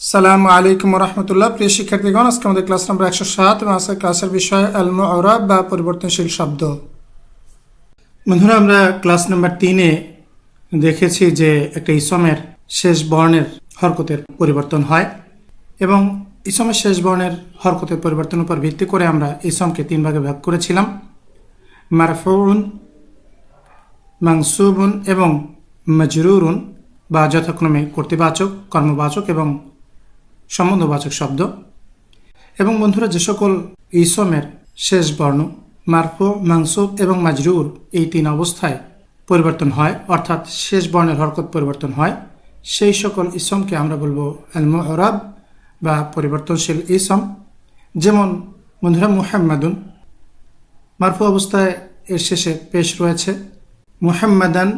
সালাম আলাইকুম রহমতুল্লাহ। প্রিয় শিক্ষার্থীগণ, আজকে আমাদের ক্লাস নম্বর একশো সাত এবং আজকের ক্লাসের বিষয় আল মুআরাব বা পরিবর্তনশীল শব্দ। বন্ধুরা, আমরা ক্লাস নাম্বার তিনে দেখেছি যে একটা ইসমের শেষ বর্ণের হরকতের পরিবর্তন হয় এবং ইসমের শেষ বর্ণের হরকতের পরিবর্তনের উপর ভিত্তি করে আমরা ইসমকে তিন ভাগে ভাগ করেছিলাম। মারফুন মাংসুবুন এবং মজরুরুন বা যথাক্রমে কর্তৃবাচক, কর্মবাচক এবং সম্বন্ধবাচক শব্দ। এবং বন্ধুরা, যে সকল ইসমের শেষ বর্ণ, মারফু মাংসুব এবং মাজরুর এই তিন অবস্থায় পরিবর্তন হয়, অর্থাৎ শেষ বর্ণের হরকত পরিবর্তন হয়, সেই সকল ইসমকে আমরা বলব আলমোহরাব বা পরিবর্তনশীল ইসম। যেমন, বন্ধুরা, মুহাম্মাদুন মারফু অবস্থায় এর শেষে পেশ রয়েছে, মুহাম্মাদান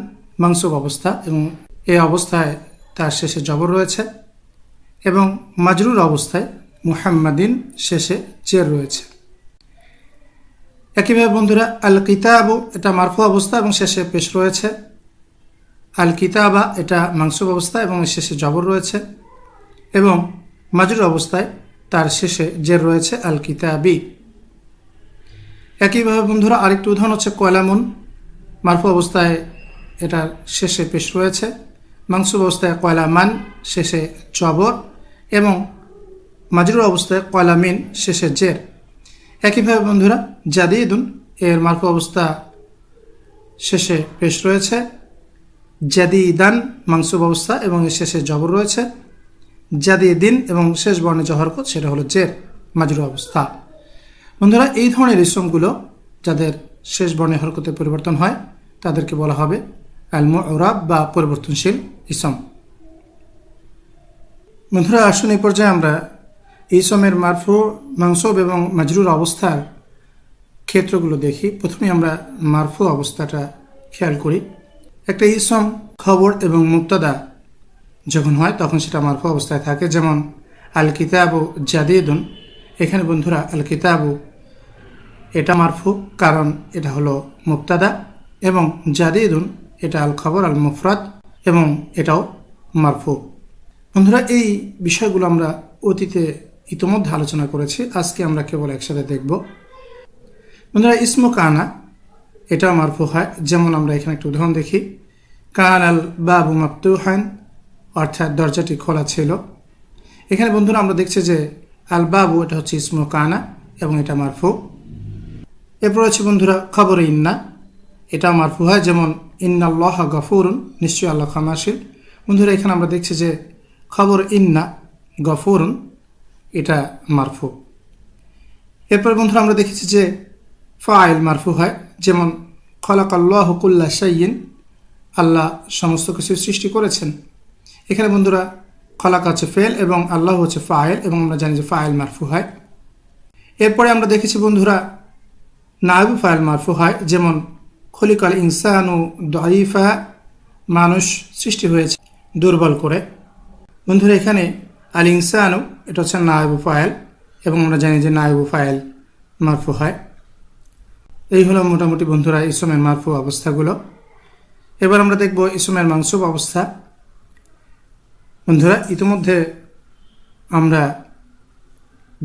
মাংসুব অবস্থা এবং এই অবস্থায় তার শেষে জবর রয়েছে। এবং মাজরুর অবস্থায় মুহাম্মাদিন শেষে চের রয়েছে। একইভাবে বন্ধুরা আল কিতাবু এটা মারফু অবস্থা এবং শেষে পেশ রয়েছে। আল কিতাবা এটা মাংসুব অবস্থা এবং শেষে জবর রয়েছে। এবং মাজরুর অবস্থায় তার শেষে জের রয়েছে আল কিতাবি একইভাবে বন্ধুরা, আরেকটি উদাহরণ হচ্ছে কয়লামুন। মারফু অবস্থায় এটা শেষে পেশ রয়েছে। মাংসুব অবস্থায় কয়লা মান শেষে জবর। এবং মাজরুর অবস্থায় কয়লা মিন শেষে জের। একইভাবে বন্ধুরা, জাদিদুন এর মারফু অবস্থা শেষে পেশ রয়েছে। জাদিদান মাংসুব অবস্থা এবং এর শেষে জবর রয়েছে। জাদিদিন এবং শেষ বর্ণে যে হরকত সেটা হলো জের মাজরুর অবস্থা। বন্ধুরা, এই ধরনের ইসমগুলো যাদের শেষ বর্ণে হরকতে পরিবর্তন হয়, তাদেরকে বলা হবে আলম ওরাব বা পরিবর্তনশীল ইসম বন্ধুরা, আসুন এই পর্যায়ে আমরা ইসমের মারফু মাংসব এবং মাজরুর অবস্থার ক্ষেত্রগুলো দেখি। প্রথমে আমরা মারফু অবস্থাটা খেয়াল করি। একটা ইসম খবর এবং মুক্তাদা যখন হয়, তখন সেটা মারফু অবস্থায় থাকে। যেমন আল কিতাবু জাদিদুন। এখানে বন্ধুরা আল কিতাবু এটা মারফু, কারণ এটা হলো মুক্তাদা এবং জাদিদুন এটা আল খবর আল মুফরাদ এবং এটাও মারফু। বন্ধুরা, এই বিষয়গুলো আমরা অতীতে ইতোমধ্যে আলোচনা করেছি। আজকে আমরা কেবল একসাথে দেখব। বন্ধুরা, ইসমো কানা এটাও মারফু হয় যেমন আমরা এখানে একটা উদাহরণ দেখি। কান আল বাবু মাপ্তুহান অর্থাৎ দরজাটি খোলা ছিল। এখানে বন্ধুরা আমরা দেখছি যে আল বাবু, এটা হচ্ছে ইসমো কানা এবং এটা মারফু এরপর হচ্ছে বন্ধুরা, খবর ইন্না, এটা মারফু হয় যেমন ইন্না ইন্নাল্লাহ গফুরুন, নিশ্চয়ই আল্লাহ খামাশিল বন্ধুরা, এখানে আমরা দেখছি যে খবর ইন্না গফুরুন, এটা মারফু। এরপর বন্ধুরা আমরা দেখেছি যে ফাইল মারফু হয়, যেমন খলাকাল্লাহ হুকুল্লা সাইয়িন আল্লাহ সমস্ত কিছু সৃষ্টি করেছেন। এখানে বন্ধুরা খলাক আছে ফেল এবং আল্লাহ হচ্ছে ফাইল এবং আমরা জানি যে ফাইল মারফু হয়। এরপরে আমরা দেখেছি বন্ধুরা নায়ব ফাইল মারফু হয়, যেমন খলিকাল ইনসানু দইফা মানুষ সৃষ্টি হয়েছে দুর্বল করে। বন্ধুরা, এখানে আল ইনসানু এটা হচ্ছে নায়বু ফায়েল, এবং আমরা জানি যে নায়বু ফায়েল মারফু হয়। এই হলো মোটামুটি বন্ধুরা ইসমের মারফু অবস্থাগুলো। এবার আমরা দেখব ইসমের মাংসুব অবস্থা। বন্ধুরা, ইতিমধ্যে আমরা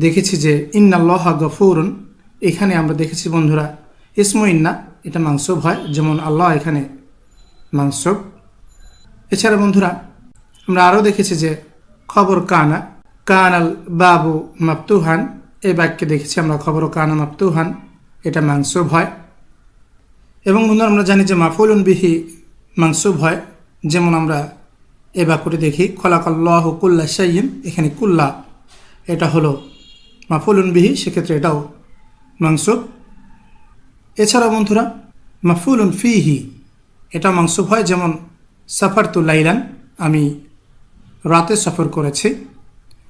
দেখেছি যে ইন্না ইন্নাল্লাহ গফুরুন, এখানে আমরা দেখেছি বন্ধুরা ইসমু ইন্না, এটা মাংসব হয়, যেমন আল্লাহ এখানে মাংসব এছাড়া বন্ধুরা আমরা আরও দেখেছি যে খবর কানা কান আল বাবু মাপ্তুহান এই বাক্যে দেখেছি আমরা খবর কানা মাপ্তুহান এটা মাংসব হয়। এবং বন্ধুরা, আমরা জানি যে মাফুলুন বিহি মাংসব হয়। যেমন আমরা এ বাক্যটি দেখি, খলাকাল্লাহ কুল্লা সাইন এখানে কুল্লা, এটা হলো মাফুলুন বিহি, সেক্ষেত্রে এটাও মাংসব এছাড়া বন্ধুরা, মাফুলুন ফিহি এটা মাংসুব হয়। যেমন সাফার তু লাইলান, আমি রাতে সফর করেছি,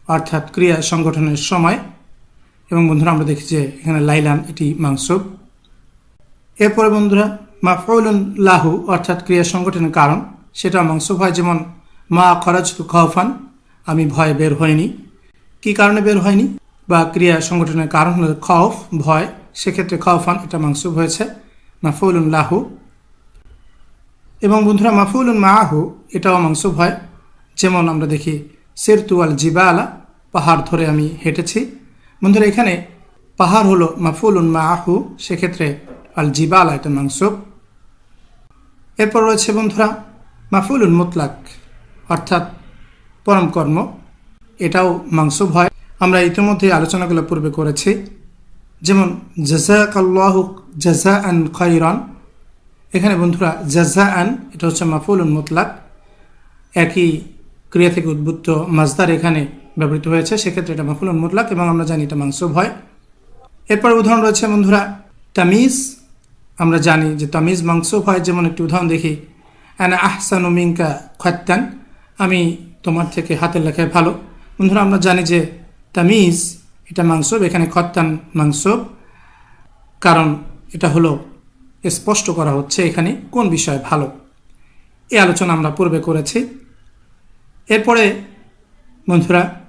অর্থাৎ ক্রিয়া সংগঠনের সময়। এবং বন্ধুরা, আমরা দেখি যে এখানে লাইলান এটি মাংসুব এরপরে বন্ধুরা মাফুলুন লাহু, অর্থাৎ ক্রিয়া সংগঠনের কারণ সেটা মাংসুব হয়। যেমন, মা খরচ তু খফান আমি ভয় বের হয়নি কি কারণে বের হয়নি বা ক্রিয়া সংগঠনের কারণ হল খফ ভয়, সেক্ষেত্রে খাওফান, এটা মাংসুব হয়েছে। মাফুলুন লাহু। এবং বন্ধুরা মাফুলুন মাহু, এটাও মাংসুব হয়। যেমন আমরা দেখি সেরতু আল জিবালা পাহাড় ধরে আমি হেঁটেছি। বন্ধুরা, এখানে পাহাড় হলো মাফুলুন মা আহু সেক্ষেত্রে আল জিবালা এটা মাংসব এরপর রয়েছে বন্ধুরা, মাফুলুন মুতলাক, অর্থাৎ পরম কর্ম। এটাও মাংসব হয়। আমরা ইতিমধ্যে আলোচনাগুলো পূর্বে করেছি। যেমন জাজাক আল্লাহ জাজা আন খৈরন এখানে বন্ধুরা জাজা আন এটা হচ্ছে মাফুলুন মুতলাক। একই ক্রিয়া থেকে উদ্বুদ্ধ মাজদার এখানে ব্যবহৃত হয়েছে, সেক্ষেত্রে এটা মাফুলুন মুতলাক এবং আমরা জানি এটা মাংসব হয়। এরপর উদাহরণ রয়েছে বন্ধুরা, তামিজ, আমরা জানি যে তামিজ মাংসব হয়। যেমন একটি উদাহরণ দেখি অ্যানা আহসানু মিঙ্কা খত্তান আমি তোমার থেকে হাতের লেখায় ভালো বন্ধুরা, আমরা জানি যে তামিজ, এটা মাংসব এখানে খত্তান মাংসব কারণ এটা হলো স্পষ্ট করা হচ্ছে এখানে কোন বিষয় ভালো। এই আলোচনা আমরা পূর্বে করেছি। এরপরে, বন্ধুরা,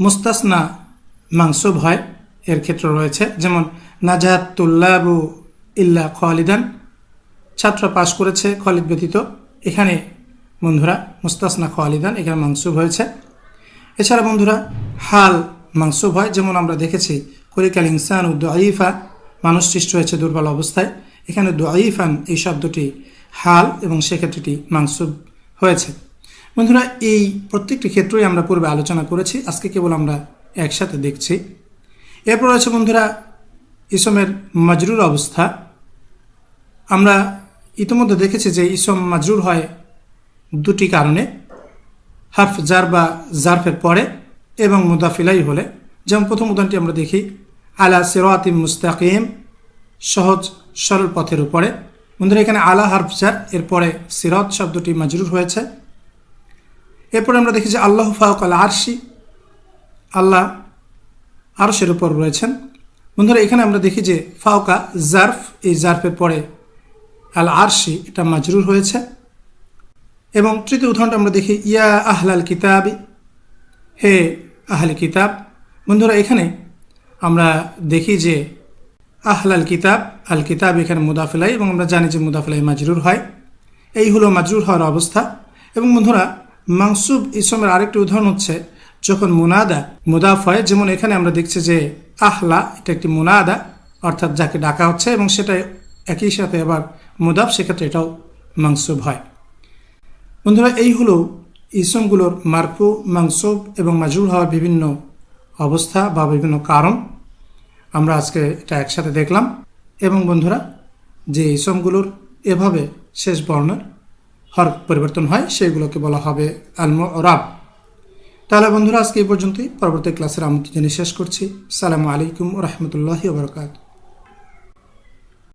মুস্তাসনা মাংসব হয়, এর ক্ষেত্র রয়েছে। যেমন নাজাহাত তুল্লাবু ইল্লা খালিদান। ছাত্র পাশ করেছে খালিদ ব্যতীত। এখানে, বন্ধুরা, মুস্তাসনা খালিদান, এখানে মাংসুব হয়েছে। এছাড়া, বন্ধুরা, হাল মাংসুব হয়। যেমন আমরা দেখেছি কলিকাল ইনসান ও দোয়াইফা মানুষ সৃষ্টি হয়েছে দুর্বল অবস্থায়। এখানে দোয়াইফান এই শব্দটি হাল এবং সেক্ষেত্রেটি মাংসুব হয়েছে। বন্ধুরা, এই প্রত্যেকটি ক্ষেত্রেই আমরা পূর্বে আলোচনা করেছি, আজকে কেবল আমরা একসাথে দেখছি। এরপর আছে বন্ধুরা, ইসমের মাজরুর অবস্থা। আমরা ইতিমধ্যে দেখেছি যে ইসম মাজরুর হয় দুটি কারণে হাফ জার বা জারফের পরে এবং মুদাফিলাই হলে। যেমন প্রথম উদাহরণটি আমরা দেখি, আলা সিরাতিম মুস্তাকিম, সহজ সরল পথের উপরে। বন্ধুরা, এখানে আলা হারফ জার, এরপরে সিরত শব্দটি মাজরুর হয়েছে। এরপরে আমরা দেখি যে আল্লাহ ফাউক আল আরশি। আল্লাহ আরশের উপর রয়েছেন। বন্ধুরা, এখানে আমরা দেখি যে ফাউকা জার্ফ, এই জার্ফের পরে আল আরশি, এটা মাজরুর হয়েছে। এবং তৃতীয় উদাহরণটা আমরা দেখি, ইয়া আহলাল কিতাবি। হে আহল কিতাব, বন্ধুরা, এখানে আমরা দেখি যে আহলাল কিতাব, আল কিতাব এখানে মুদাফিলাই, এবং আমরা জানি যে মুদাফিলাই মাজরুর হয়। এই হলো মাজরুর হওয়ার অবস্থা। এবং বন্ধুরা মাংসুব ইসমের আরেকটি উদাহরণ হচ্ছে যখন মুনাদা, মুদাফ হয়, যেমন এখানে আমরা দেখছি যে আহলা, এটা একটি মুনাদা, অর্থাৎ যাকে ডাকা হচ্ছে এবং সেটা একই সাথে আবার মুদাফ, সেক্ষেত্রে এটাও মাংসুব হয়। বন্ধুরা, এই হলো ইসমগুলোর মারফু মাংসুব এবং মাজুর হওয়ার বিভিন্ন অবস্থা বা বিভিন্ন কারণ। আমরা আজকে এটা একসাথে দেখলাম। এবং বন্ধুরা, যে ইসমগুলোর এভাবে শেষ বর্ণের হর পরিবর্তন হয়, সেইগুলোকে বলা হবে আলম রাব তাহলে বন্ধুরা, আজকে এই পর্যন্তই। পরবর্তী ক্লাসের আমন্ত্রণ জানিয়ে শেষ করছি। সালামু আলাইকুম রহমতুল্লাহ বরকাত